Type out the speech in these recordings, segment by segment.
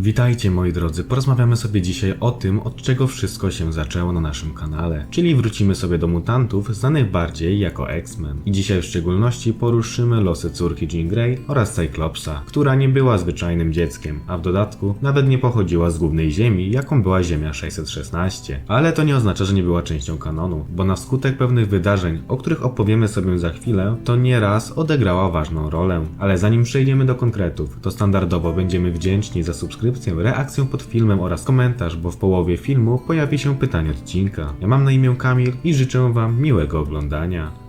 Witajcie moi drodzy, porozmawiamy sobie dzisiaj o tym, od czego wszystko się zaczęło na naszym kanale. Czyli wrócimy sobie do mutantów, znanych bardziej jako X-Men. I dzisiaj w szczególności poruszymy losy córki Jean Grey oraz Cyclopsa, która nie była zwyczajnym dzieckiem, a w dodatku nawet nie pochodziła z głównej ziemi, jaką była Ziemia 616. Ale to nie oznacza, że nie była częścią kanonu, bo na skutek pewnych wydarzeń, o których opowiemy sobie za chwilę, to nieraz odegrała ważną rolę. Ale zanim przejdziemy do konkretów, to standardowo będziemy wdzięczni za subskrypcję, reakcję pod filmem oraz komentarz, bo w połowie filmu pojawi się pytanie odcinka. Ja mam na imię Kamil i życzę Wam miłego oglądania.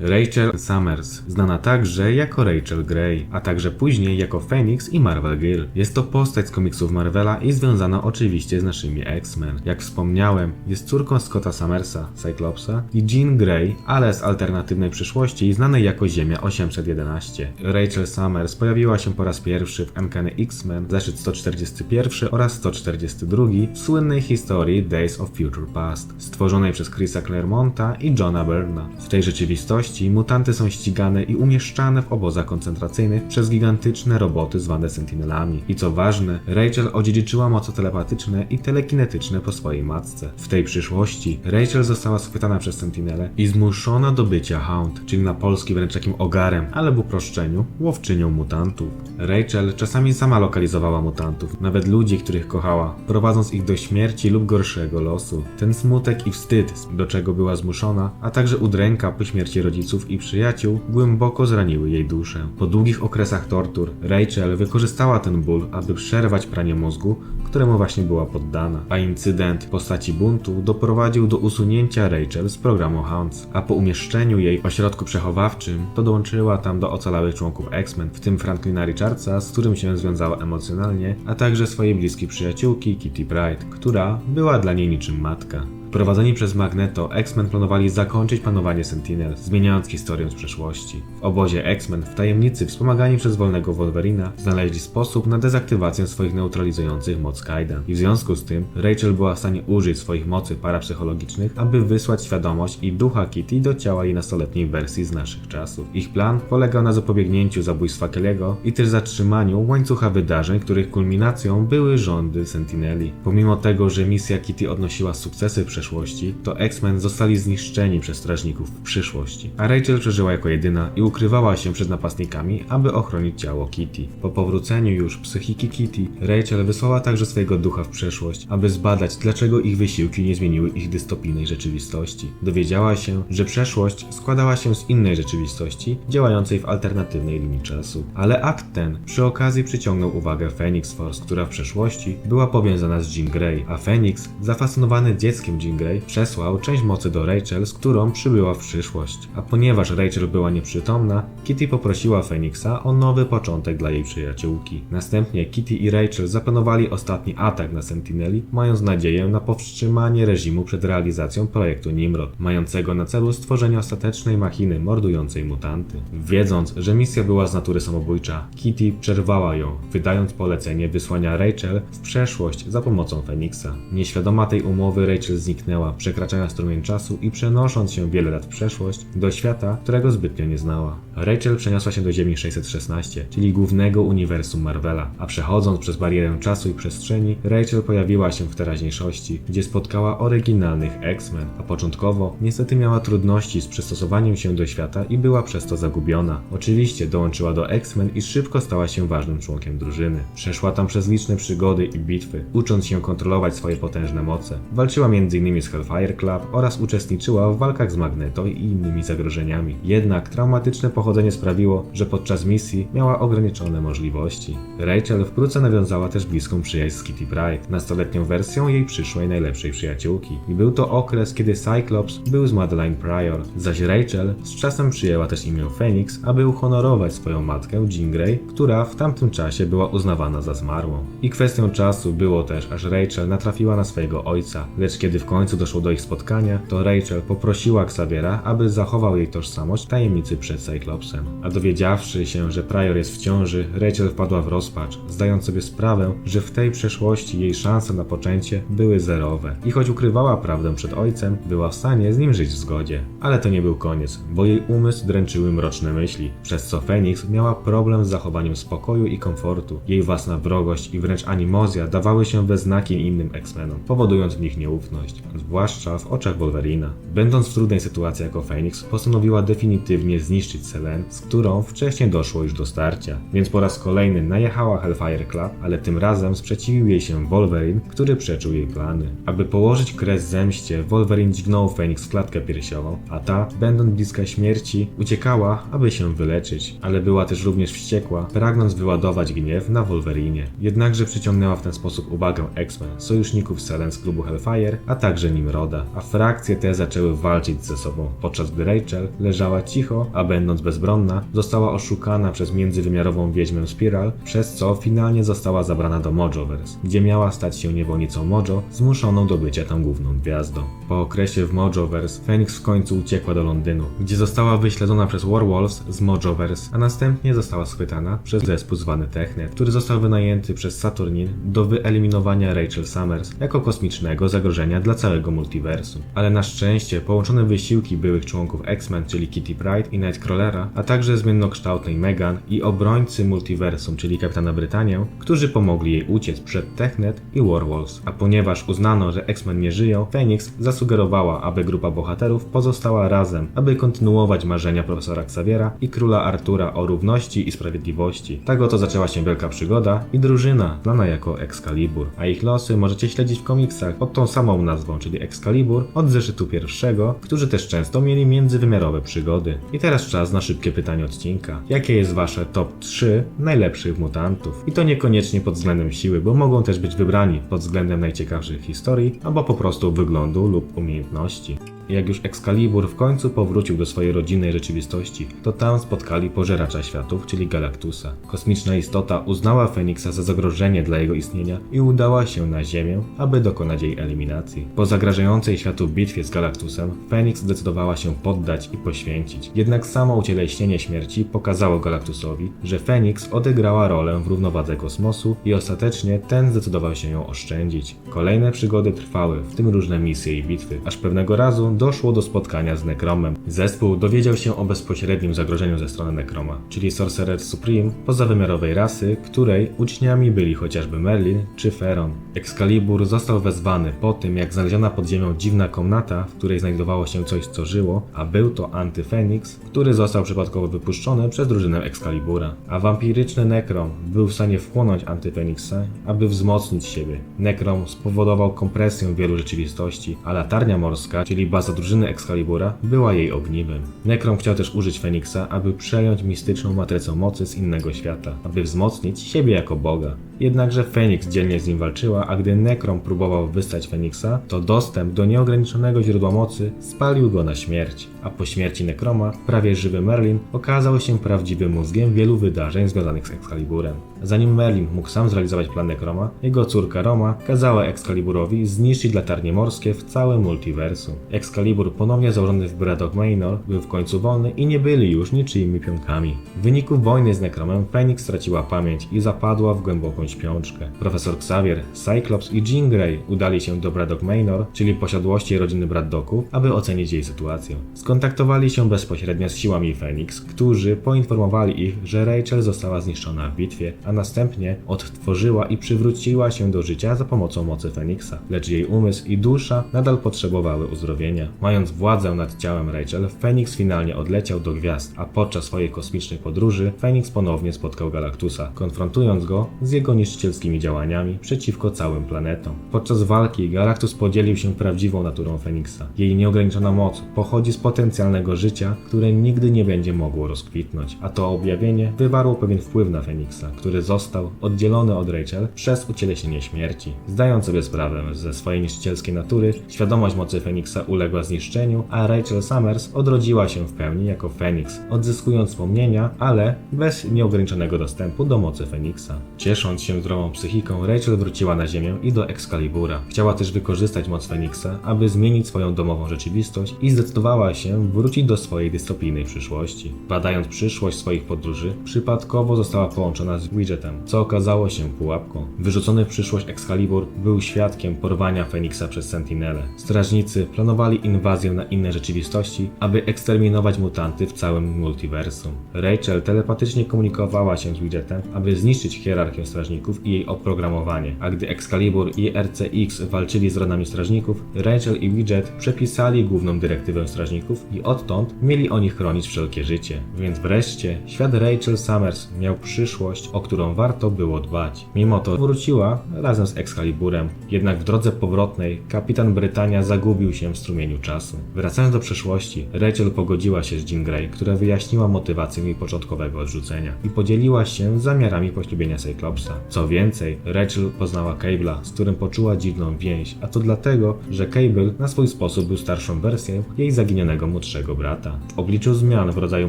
Rachel Summers, znana także jako Rachel Grey, a także później jako Phoenix i Marvel Girl. Jest to postać z komiksów Marvela i związana oczywiście z naszymi X-Men. Jak wspomniałem, jest córką Scotta Summersa, Cyclopsa i Jean Grey, ale z alternatywnej przyszłości znanej jako Ziemia 811. Rachel Summers pojawiła się po raz pierwszy w Uncanny X-Men, zeszyt 141 oraz 142 w słynnej historii Days of Future Past, stworzonej przez Chrisa Claremonta i Johna Byrna. W tej rzeczywistości mutanty są ścigane i umieszczane w obozach koncentracyjnych przez gigantyczne roboty zwane Sentinelami. I co ważne, Rachel odziedziczyła moce telepatyczne i telekinetyczne po swojej matce. W tej przyszłości Rachel została schwytana przez Sentinelę i zmuszona do bycia Hound, czyli na polski wręcz takim ogarem, ale w uproszczeniu łowczynią mutantów. Rachel czasami sama lokalizowała mutantów, nawet ludzi, których kochała, prowadząc ich do śmierci lub gorszego losu. Ten smutek i wstyd, do czego była zmuszona, a także udręka po śmierci rodziców i przyjaciół głęboko zraniły jej duszę. Po długich okresach tortur Rachel wykorzystała ten ból, aby przerwać pranie mózgu, któremu właśnie była poddana, a incydent w postaci buntu doprowadził do usunięcia Rachel z programu Hounds, a po umieszczeniu jej w ośrodku przechowawczym to dołączyła tam do ocalałych członków X-Men, w tym Franklina Richardsa, z którym się związała emocjonalnie, a także swojej bliskiej przyjaciółki Kitty Pryde, która była dla niej niczym matka. Prowadzeni przez Magneto, X-Men planowali zakończyć panowanie Sentinel, zmieniając historię z przeszłości. W obozie X-Men, w tajemnicy wspomagani przez wolnego Wolverina, znaleźli sposób na dezaktywację swoich neutralizujących moc Kaidan. I w związku z tym, Rachel była w stanie użyć swoich mocy parapsychologicznych, aby wysłać świadomość i ducha Kitty do ciała jej nastoletniej wersji z naszych czasów. Ich plan polegał na zapobiegnięciu zabójstwa Kelly'ego i też zatrzymaniu łańcucha wydarzeń, których kulminacją były rządy Sentineli. Pomimo tego, że misja Kitty odnosiła sukcesy w przeszłości, to X-Men zostali zniszczeni przez strażników w przyszłości, a Rachel przeżyła jako jedyna i ukrywała się przed napastnikami, aby ochronić ciało Kitty. Po powróceniu już psychiki Kitty, Rachel wysłała także swojego ducha w przeszłość, aby zbadać, dlaczego ich wysiłki nie zmieniły ich dystopijnej rzeczywistości. Dowiedziała się, że przeszłość składała się z innej rzeczywistości, działającej w alternatywnej linii czasu. Ale akt ten przy okazji przyciągnął uwagę Phoenix Force, która w przeszłości była powiązana z Jean Grey, a Phoenix, zafascynowany dzieckiem Jean Grey, przesłał część mocy do Rachel, z którą przybyła w przyszłość. A ponieważ Rachel była nieprzytomna, Kitty poprosiła Phoenixa o nowy początek dla jej przyjaciółki. Następnie Kitty i Rachel zaplanowali ostatni atak na Sentineli, mając nadzieję na powstrzymanie reżimu przed realizacją projektu Nimrod, mającego na celu stworzenie ostatecznej machiny mordującej mutanty. Wiedząc, że misja była z natury samobójcza, Kitty przerwała ją, wydając polecenie wysłania Rachel w przeszłość za pomocą Phoenixa. Nieświadoma tej umowy Rachel zniknęła, przekraczając strumień czasu i przenosząc się wiele lat w przeszłość do świata, którego zbytnio nie znała. Rachel przeniosła się do Ziemi 616, czyli głównego uniwersum Marvela, a przechodząc przez barierę czasu i przestrzeni, Rachel pojawiła się w teraźniejszości, gdzie spotkała oryginalnych X-Men, a początkowo niestety miała trudności z przystosowaniem się do świata i była przez to zagubiona. Oczywiście dołączyła do X-Men i szybko stała się ważnym członkiem drużyny. Przeszła tam przez liczne przygody i bitwy, ucząc się kontrolować swoje potężne moce. Walczyła m.in. z Hellfire Club oraz uczestniczyła w walkach z Magneto i innymi zagrożeniami. Jednak traumatyczne pochodzenie sprawiło, że podczas misji miała ograniczone możliwości. Rachel wkrótce nawiązała też bliską przyjaźń z Kitty Pryde, nastoletnią wersją jej przyszłej najlepszej przyjaciółki. I był to okres, kiedy Cyclops był z Madeline Pryor, zaś Rachel z czasem przyjęła też imię Phoenix, aby uhonorować swoją matkę Jean Grey, która w tamtym czasie była uznawana za zmarłą. I kwestią czasu było też, aż Rachel natrafiła na swojego ojca, lecz kiedy w końcu końcu doszło do ich spotkania, to Rachel poprosiła Xaviera, aby zachował jej tożsamość w tajemnicy przed Cyclopsem. A dowiedziawszy się, że Prior jest w ciąży, Rachel wpadła w rozpacz, zdając sobie sprawę, że w tej przeszłości jej szanse na poczęcie były zerowe. I choć ukrywała prawdę przed ojcem, była w stanie z nim żyć w zgodzie. Ale to nie był koniec, bo jej umysł dręczyły mroczne myśli, przez co Phoenix miała problem z zachowaniem spokoju i komfortu. Jej własna wrogość i wręcz animozja dawały się we znaki innym X-Menom, powodując w nich nieufność, zwłaszcza w oczach Wolverina. Będąc w trudnej sytuacji jako Phoenix, postanowiła definitywnie zniszczyć Selene, z którą wcześniej doszło już do starcia. Więc po raz kolejny najechała Hellfire Club, ale tym razem sprzeciwił jej się Wolverine, który przeczył jej plany. Aby położyć kres zemście, Wolverine dźgnął Phoenix w klatkę piersiową, a ta, będąc bliska śmierci, uciekała, aby się wyleczyć, ale była też również wściekła, pragnąc wyładować gniew na Wolverinie. Jednakże przyciągnęła w ten sposób uwagę X-Men, sojuszników Selene z klubu Hellfire, a także Nimroda, a frakcje te zaczęły walczyć ze sobą, podczas gdy Rachel leżała cicho, a będąc bezbronna, została oszukana przez międzywymiarową wiedźmę Spiral, przez co finalnie została zabrana do Mojoverse, gdzie miała stać się niewolnicą Mojo, zmuszoną do bycia tam główną gwiazdą. Po okresie w Mojoverse, Phoenix w końcu uciekła do Londynu, gdzie została wyśledzona przez Warwolves z Mojoverse, a następnie została schwytana przez zespół zwany Technet, który został wynajęty przez Saturnin do wyeliminowania Rachel Summers jako kosmicznego zagrożenia dla całego multiversum. Ale na szczęście połączone wysiłki byłych członków X-Men, czyli Kitty Pryde i Nightcrawlera, a także zmiennokształtnej Megan i obrońcy multiversum, czyli Kapitana Brytanię, którzy pomogli jej uciec przed Technet i Warwolves. A ponieważ uznano, że X-Men nie żyją, Phoenix zasugerowała, aby grupa bohaterów pozostała razem, aby kontynuować marzenia profesora Xaviera i króla Artura o równości i sprawiedliwości. Tak oto zaczęła się wielka przygoda i drużyna, znana jako Excalibur, a ich losy możecie śledzić w komiksach pod tą samą nazwą, czyli Excalibur, od zeszytu pierwszego, którzy też często mieli międzywymiarowe przygody. I teraz czas na szybkie pytanie odcinka. Jakie jest wasze top 3 najlepszych mutantów? I to niekoniecznie pod względem siły, bo mogą też być wybrani pod względem najciekawszych historii, albo po prostu wyglądu lub umiejętności. Jak już Excalibur w końcu powrócił do swojej rodzinnej rzeczywistości, to tam spotkali pożeracza światów, czyli Galactusa. Kosmiczna istota uznała Feniksa za zagrożenie dla jego istnienia i udała się na Ziemię, aby dokonać jej eliminacji. Po zagrażającej światu bitwie z Galactusem, Feniks zdecydowała się poddać i poświęcić. Jednak samo ucieleśnienie śmierci pokazało Galactusowi, że Feniks odegrała rolę w równowadze kosmosu i ostatecznie ten zdecydował się ją oszczędzić. Kolejne przygody trwały, w tym różne misje i bitwy, aż pewnego razu doszło do spotkania z Nekromem. Zespół dowiedział się o bezpośrednim zagrożeniu ze strony Nekroma, czyli Sorcerer Supreme, pozawymiarowej rasy, której uczniami byli chociażby Merlin czy Feron. Excalibur został wezwany po tym, jak znaleziona pod ziemią dziwna komnata, w której znajdowało się coś, co żyło, a był to Antyfenix, który został przypadkowo wypuszczony przez drużynę Excalibura. A wampiryczny Nekrom był w stanie wchłonąć Antyfenixa, aby wzmocnić siebie. Nekrom spowodował kompresję wielu rzeczywistości, a latarnia morska, czyli baza drużyny Excalibura, była jej ogniwem. Nekrom chciał też użyć Feniksa, aby przejąć mistyczną matrycę mocy z innego świata, aby wzmocnić siebie jako Boga. Jednakże Feniks dzielnie z nim walczyła, a gdy Nekrom próbował wystać Feniksa, to dostęp do nieograniczonego źródła mocy spalił go na śmierć. A po śmierci Nekroma, prawie żywy Merlin okazał się prawdziwym mózgiem wielu wydarzeń związanych z Excaliburem. Zanim Merlin mógł sam zrealizować plan Nekroma, jego córka Roma kazała Excaliburowi zniszczyć latarnie morskie w całym multiversum. Excalibur ponownie założony w Braddock Manor był w końcu wolny i nie byli już niczyimi pionkami. W wyniku wojny z Nekromem Phoenix straciła pamięć i zapadła w głęboką śpiączkę. Profesor Xavier, Cyclops i Jean Grey udali się do Braddock Manor, czyli posiadłości rodziny Braddocków, aby ocenić jej sytuację. Skontaktowali się bezpośrednio z siłami Phoenix, którzy poinformowali ich, że Rachel została zniszczona w bitwie, a następnie odtworzyła i przywróciła się do życia za pomocą mocy Feniksa. Lecz jej umysł i dusza nadal potrzebowały uzdrowienia. Mając władzę nad ciałem Rachel, Phoenix finalnie odleciał do gwiazd, a podczas swojej kosmicznej podróży Phoenix ponownie spotkał Galactusa, konfrontując go z jego niszczycielskimi działaniami przeciwko całym planetom. Podczas walki Galactus podzielił się prawdziwą naturą Feniksa. Jej nieograniczona moc pochodzi z potencjalnego życia, które nigdy nie będzie mogło rozkwitnąć, a to objawienie wywarło pewien wpływ na Feniksa, który został oddzielony od Rachel przez ucieleśnienie śmierci. Zdając sobie sprawę ze swojej niszczycielskiej natury, świadomość mocy Feniksa uległa zniszczeniu, a Rachel Summers odrodziła się w pełni jako Feniks, odzyskując wspomnienia, ale bez nieograniczonego dostępu do mocy Feniksa. Ciesząc się zdrową psychiką, Rachel wróciła na Ziemię i do Excalibura. Chciała też wykorzystać moc Feniksa, aby zmienić swoją domową rzeczywistość i zdecydowała się wrócić do swojej dystopijnej przyszłości. Badając przyszłość swoich podróży, przypadkowo została połączona z Widgetem, co okazało się pułapką. Wyrzucony w przyszłość Excalibur był świadkiem porwania Feniksa przez Sentinelę. Strażnicy planowali inwazję na inne rzeczywistości, aby eksterminować mutanty w całym multiversum. Rachel telepatycznie komunikowała się z Widgetem, aby zniszczyć hierarchię strażników i jej oprogramowanie, a gdy Excalibur i RCX walczyli z rodami strażników, Rachel i Widget przepisali główną dyrektywę strażników i odtąd mieli oni chronić wszelkie życie. Więc wreszcie świat Rachel Summers miał przyszłość, o którą warto było dbać. Mimo to wróciła razem z Excaliburem, jednak w drodze powrotnej kapitan Brytania zagubił się w strumieniu czasu. Wracając do przeszłości, Rachel pogodziła się z Jean Grey, która wyjaśniła motywację jej początkowego odrzucenia i podzieliła się zamiarami poślubienia Cyclopsa. Co więcej, Rachel poznała Cable'a, z którym poczuła dziwną więź, a to dlatego, że Cable na swój sposób był starszą wersją jej zaginionego młodszego brata. W obliczu zmian w rodzaju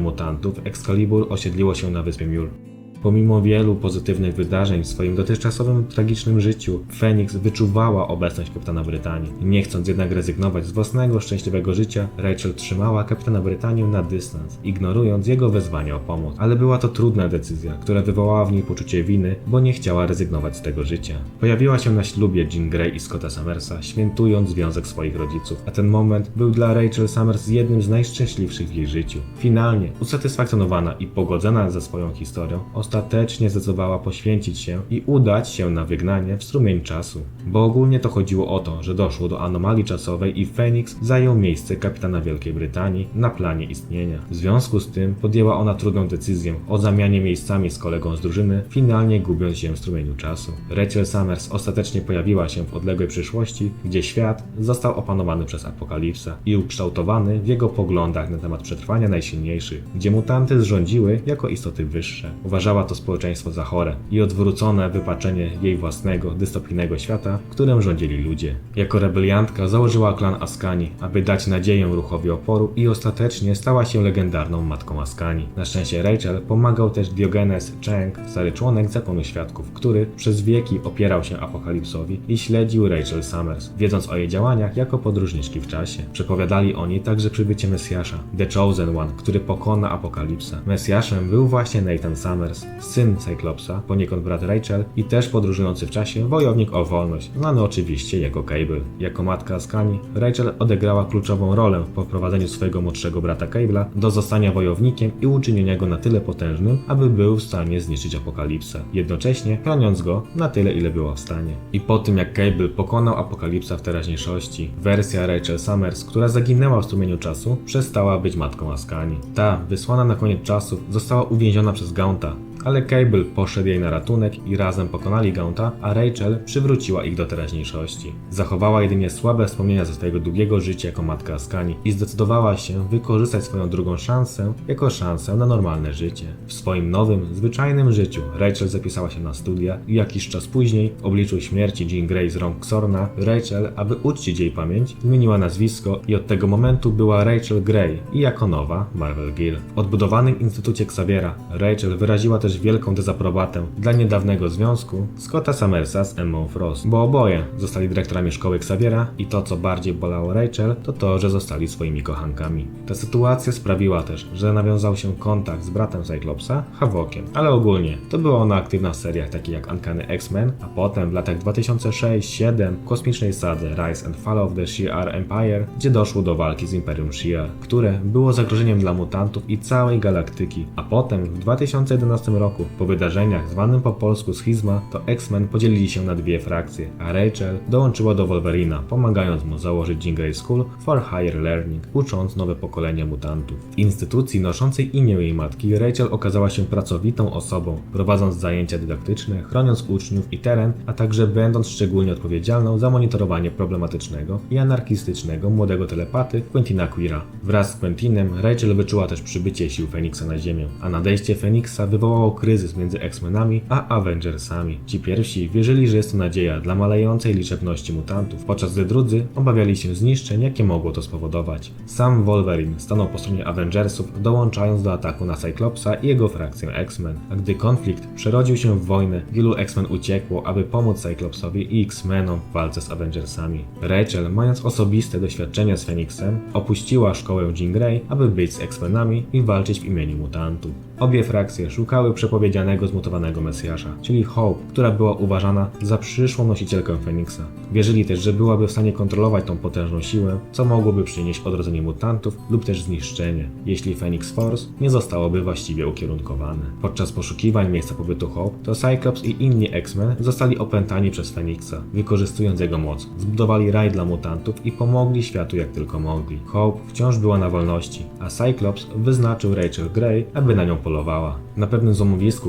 mutantów, Excalibur osiedliło się na wyspie Muir. Pomimo wielu pozytywnych wydarzeń w swoim dotychczasowym tragicznym życiu, Phoenix wyczuwała obecność kapitana Brytanii. Nie chcąc jednak rezygnować z własnego szczęśliwego życia, Rachel trzymała kapitana Brytanię na dystans, ignorując jego wezwania o pomoc. Ale była to trudna decyzja, która wywołała w niej poczucie winy, bo nie chciała rezygnować z tego życia. Pojawiła się na ślubie Jean Grey i Scotta Summersa, świętując związek swoich rodziców, a ten moment był dla Rachel Summers jednym z najszczęśliwszych w jej życiu. Finalnie, usatysfakcjonowana i pogodzona ze swoją historią, ostatecznie zdecydowała poświęcić się i udać się na wygnanie w strumień czasu. Bo ogólnie to chodziło o to, że doszło do anomalii czasowej i Phoenix zajął miejsce kapitana Wielkiej Brytanii na planie istnienia. W związku z tym podjęła ona trudną decyzję o zamianie miejscami z kolegą z drużyny, finalnie gubiąc się w strumieniu czasu. Rachel Summers ostatecznie pojawiła się w odległej przyszłości, gdzie świat został opanowany przez apokalipsę i ukształtowany w jego poglądach na temat przetrwania najsilniejszych, gdzie mutanty zrządziły jako istoty wyższe. Uważała to społeczeństwo za chore i odwrócone wypaczenie jej własnego, dystopijnego świata, w którym rządzili ludzie. Jako rebeliantka założyła klan Askani, aby dać nadzieję ruchowi oporu i ostatecznie stała się legendarną matką Askani. Na szczęście Rachel pomagał też Diogenes Cheng, stary członek Zakonu Świadków, który przez wieki opierał się apokalipsowi i śledził Rachel Summers, wiedząc o jej działaniach jako podróżniczki w czasie. Przepowiadali oni także przybycie Mesjasza, The Chosen One, który pokona apokalipsę. Mesjaszem był właśnie Nathan Summers, syn Cyclopsa, poniekąd brat Rachel i też podróżujący w czasie wojownik o wolność, znany oczywiście jako Cable. Jako matka Askani, Rachel odegrała kluczową rolę w poprowadzeniu swojego młodszego brata Cable'a do zostania wojownikiem i uczynienia go na tyle potężnym, aby był w stanie zniszczyć apokalipsę, jednocześnie chroniąc go na tyle, ile było w stanie. I po tym jak Cable pokonał apokalipsa w teraźniejszości, wersja Rachel Summers, która zaginęła w strumieniu czasu, przestała być matką Askani. Ta, wysłana na koniec czasów, została uwięziona przez Gaunta, ale Cable poszedł jej na ratunek i razem pokonali Gaunta, a Rachel przywróciła ich do teraźniejszości. Zachowała jedynie słabe wspomnienia ze swojego długiego życia jako matka Askani i zdecydowała się wykorzystać swoją drugą szansę jako szansę na normalne życie. W swoim nowym, zwyczajnym życiu Rachel zapisała się na studia i jakiś czas później, w obliczu śmierci Jean Grey z rąk Xorna, Rachel, aby uczcić jej pamięć, zmieniła nazwisko i od tego momentu była Rachel Grey i jako nowa Marvel Gill. W odbudowanym Instytucie Xaviera Rachel wyraziła też wielką dezaprobatę dla niedawnego związku Scotta Summersa z Emmą Frost, bo oboje zostali dyrektorami szkoły Xaviera i to co bardziej bolało Rachel to to, że zostali swoimi kochankami. Ta sytuacja sprawiła też, że nawiązał się kontakt z bratem Cyclopsa, Havokiem, ale ogólnie to była ona aktywna w seriach takich jak Uncanny X-Men, a potem w latach 2006-2007 w kosmicznej sadze Rise and Fall of the Shi'ar Empire, gdzie doszło do walki z Imperium Shi'ar, które było zagrożeniem dla mutantów i całej galaktyki, a potem w 2011 roku, po wydarzeniach zwanym po polsku schizma, to X-Men podzielili się na dwie frakcje, a Rachel dołączyła do Wolverina, pomagając mu założyć Jean School for Higher Learning, ucząc nowe pokolenie mutantów. W instytucji noszącej imię jej matki, Rachel okazała się pracowitą osobą, prowadząc zajęcia dydaktyczne, chroniąc uczniów i teren, a także będąc szczególnie odpowiedzialną za monitorowanie problematycznego i anarchistycznego młodego telepaty Quentina Queera. Wraz z Quentinem Rachel wyczuła też przybycie sił Feniksa na Ziemię, a nadejście Feniksa wywołało kryzys między X-Menami a Avengersami. Ci pierwsi wierzyli, że jest to nadzieja dla malejącej liczebności mutantów, podczas gdy drudzy obawiali się zniszczeń, jakie mogło to spowodować. Sam Wolverine stanął po stronie Avengersów, dołączając do ataku na Cyclopsa i jego frakcję X-Men. A gdy konflikt przerodził się w wojnę, wielu X-Men uciekło, aby pomóc Cyclopsowi i X-Menom w walce z Avengersami. Rachel, mając osobiste doświadczenie z Feniksem, opuściła szkołę Jean Grey, aby być z X-Menami i walczyć w imieniu mutantów. Obie frakcje szukały przepowiedzianego zmutowanego Mesjasza, czyli Hope, która była uważana za przyszłą nosicielkę Feniksa. Wierzyli też, że byłaby w stanie kontrolować tą potężną siłę, co mogłoby przynieść odrodzenie mutantów lub też zniszczenie, jeśli Phoenix Force nie zostałoby właściwie ukierunkowane. Podczas poszukiwań miejsca pobytu Hope, to Cyclops i inni X-Men zostali opętani przez Feniksa, wykorzystując jego moc. Zbudowali raj dla mutantów i pomogli światu jak tylko mogli. Hope wciąż była na wolności, a Cyclops wyznaczył Rachel Grey, aby na nią polowała. Na pewnym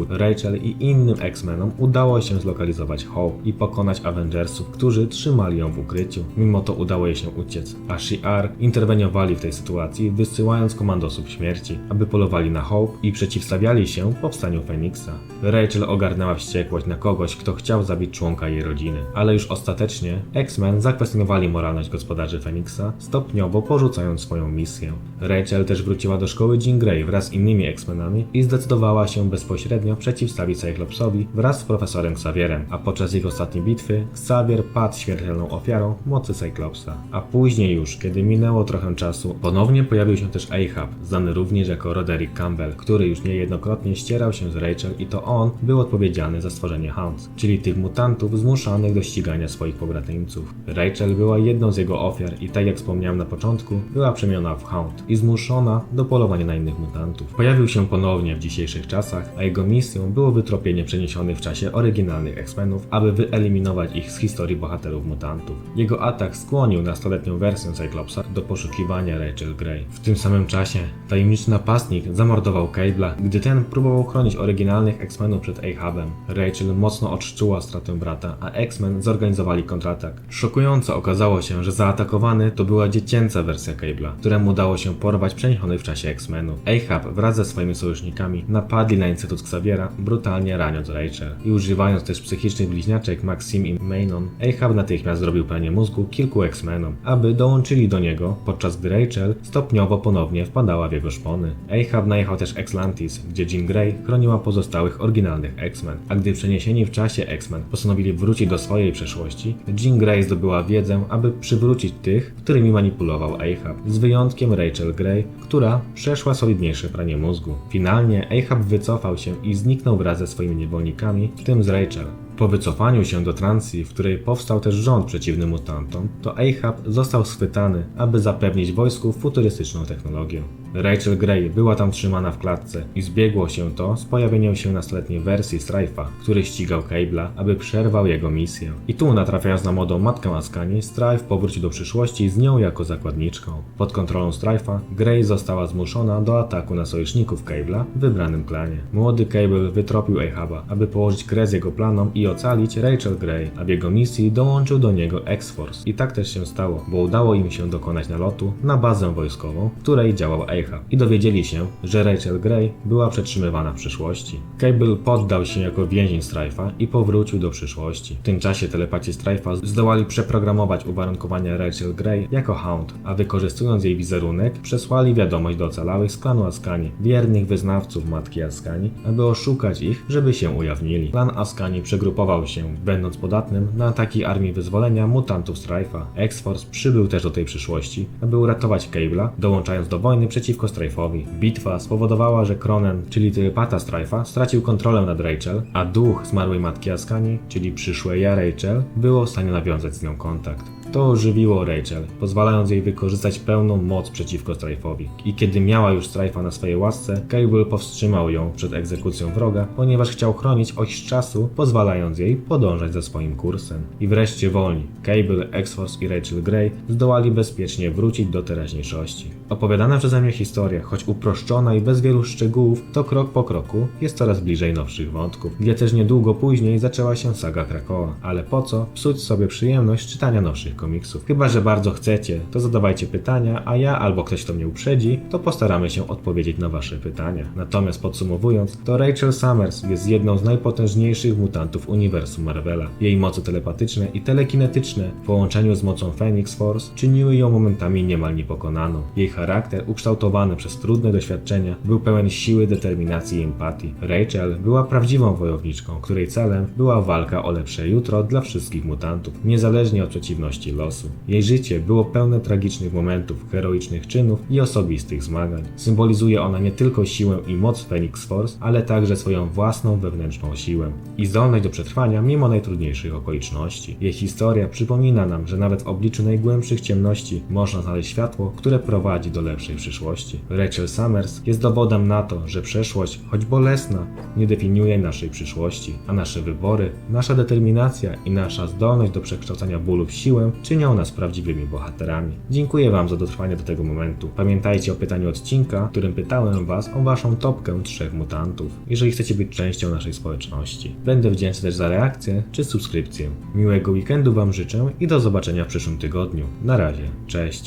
Rachel i innym X-Menom udało się zlokalizować Hope i pokonać Avengersów, którzy trzymali ją w ukryciu. Mimo to udało jej się uciec, a Shi'ar interweniowali w tej sytuacji, wysyłając komandosów śmierci, aby polowali na Hope i przeciwstawiali się powstaniu Feniksa. Rachel ogarnęła wściekłość na kogoś, kto chciał zabić członka jej rodziny, ale już ostatecznie X-Men zakwestionowali moralność gospodarzy Feniksa, stopniowo porzucając swoją misję. Rachel też wróciła do szkoły Jean Grey wraz z innymi X-Menami i zdecydowała się bezpośrednio przeciwstawić Cyclopsowi wraz z profesorem Xavierem, a podczas ich ostatniej bitwy Xavier padł śmiertelną ofiarą mocy Cyclopsa. A później już, kiedy minęło trochę czasu, ponownie pojawił się też Ahab, znany również jako Roderick Campbell, który już niejednokrotnie ścierał się z Rachel i to on był odpowiedzialny za stworzenie Hounds, czyli tych mutantów zmuszanych do ścigania swoich pobratyńców. Rachel była jedną z jego ofiar i tak jak wspomniałem na początku, była przemieniona w Hound i zmuszona do polowania na innych mutantów. Pojawił się ponownie w dzisiejszych czasach, a jego misją było wytropienie przeniesionych w czasie oryginalnych X-Menów, aby wyeliminować ich z historii bohaterów mutantów. Jego atak skłonił nastoletnią wersję Cyclopsa do poszukiwania Rachel Grey. W tym samym czasie tajemniczy napastnik zamordował Cable'a, gdy ten próbował chronić oryginalnych X-Menów przed Ahabem. Rachel mocno odczuła stratę brata, a X-Men zorganizowali kontratak. Szokująco okazało się, że zaatakowany to była dziecięca wersja Cable'a, któremu udało się porwać przeniesionych w czasie X-Menów. Ahab wraz ze swoimi sojusznikami napadli na Instytut Xaviera, brutalnie raniąc Rachel. I używając też psychicznych bliźniaczek Maxim i Mainon, Ahab natychmiast zrobił pranie mózgu kilku X-Menom, aby dołączyli do niego, podczas gdy Rachel stopniowo ponownie wpadała w jego szpony. Ahab najechał też Xlantis, gdzie Jean Grey chroniła pozostałych oryginalnych X-Men, a gdy przeniesieni w czasie X-Men postanowili wrócić do swojej przeszłości, Jean Grey zdobyła wiedzę, aby przywrócić tych, którymi manipulował Ahab, z wyjątkiem Rachel Grey, która przeszła solidniejsze pranie mózgu. Finalnie Ahab wycofał się i zniknął wraz ze swoimi niewolnikami, w tym z Rachel. Po wycofaniu się do Transji, w której powstał też rząd przeciwny mutantom, to Ahab został schwytany, aby zapewnić wojsku futurystyczną technologię. Rachel Grey była tam trzymana w klatce i zbiegło się to z pojawieniem się nastoletniej wersji Strife'a, który ścigał Cable'a, aby przerwał jego misję. I tu natrafiając na młodą matkę Askani, Strife powrócił do przyszłości z nią jako zakładniczką. Pod kontrolą Strife'a, Grey została zmuszona do ataku na sojuszników Cable'a w wybranym klanie. Młody Cable wytropił Ahaba, aby położyć kres jego planom i ocalić Rachel Grey, a w jego misji dołączył do niego X-Force. I tak też się stało, bo udało im się dokonać nalotu na bazę wojskową, w której działał Ahab i dowiedzieli się, że Rachel Grey była przetrzymywana w przyszłości. Cable poddał się jako więzień Strife'a i powrócił do przyszłości. W tym czasie telepaci Strife'a zdołali przeprogramować uwarunkowania Rachel Grey jako Hound, a wykorzystując jej wizerunek, przesłali wiadomość do ocalałych z klanu Askani, wiernych wyznawców matki Askani, aby oszukać ich, żeby się ujawnili. Klan Askani przegrupował się, będąc podatnym na ataki armii wyzwolenia mutantów Strife'a. X-Force przybył też do tej przyszłości, aby uratować Cable'a, dołączając do wojny przeciwko Strife'owi. Bitwa spowodowała, że Cronen, czyli telepata Strife'a, stracił kontrolę nad Rachel, a duch zmarłej matki Askani, czyli przyszłe ja Rachel, było w stanie nawiązać z nią kontakt. To ożywiło Rachel, pozwalając jej wykorzystać pełną moc przeciwko Strife'owi. I kiedy miała już Strife'a na swojej łasce, Cable powstrzymał ją przed egzekucją wroga, ponieważ chciał chronić oś czasu, pozwalając jej podążać za swoim kursem. I wreszcie wolni, Cable, X-Force i Rachel Grey zdołali bezpiecznie wrócić do teraźniejszości. Opowiadana przeze mnie historia, choć uproszczona i bez wielu szczegółów, to krok po kroku jest coraz bliżej nowszych wątków, gdzie też niedługo później zaczęła się saga Krakoa. Ale po co psuć sobie przyjemność czytania nowszych komiksów. Chyba, że bardzo chcecie, to zadawajcie pytania, a ja albo ktoś, kto mnie uprzedzi, to postaramy się odpowiedzieć na wasze pytania. Natomiast podsumowując, to Rachel Summers jest jedną z najpotężniejszych mutantów uniwersum Marvela. Jej moce telepatyczne i telekinetyczne w połączeniu z mocą Phoenix Force czyniły ją momentami niemal niepokonaną. Jej charakter, ukształtowany przez trudne doświadczenia, był pełen siły, determinacji i empatii. Rachel była prawdziwą wojowniczką, której celem była walka o lepsze jutro dla wszystkich mutantów, niezależnie od przeciwności losu. Jej życie było pełne tragicznych momentów, heroicznych czynów i osobistych zmagań. Symbolizuje ona nie tylko siłę i moc Phoenix Force, ale także swoją własną wewnętrzną siłę i zdolność do przetrwania mimo najtrudniejszych okoliczności. Jej historia przypomina nam, że nawet w obliczu najgłębszych ciemności można znaleźć światło, które prowadzi do lepszej przyszłości. Rachel Summers jest dowodem na to, że przeszłość, choć bolesna, nie definiuje naszej przyszłości, a nasze wybory, nasza determinacja i nasza zdolność do przekształcania bólu w siłę czynią nas prawdziwymi bohaterami. Dziękuję Wam za dotrwanie do tego momentu. Pamiętajcie o pytaniu odcinka, w którym pytałem Was o Waszą topkę trzech mutantów, jeżeli chcecie być częścią naszej społeczności. Będę wdzięczny też za reakcję czy subskrypcję. Miłego weekendu Wam życzę i do zobaczenia w przyszłym tygodniu. Na razie, cześć.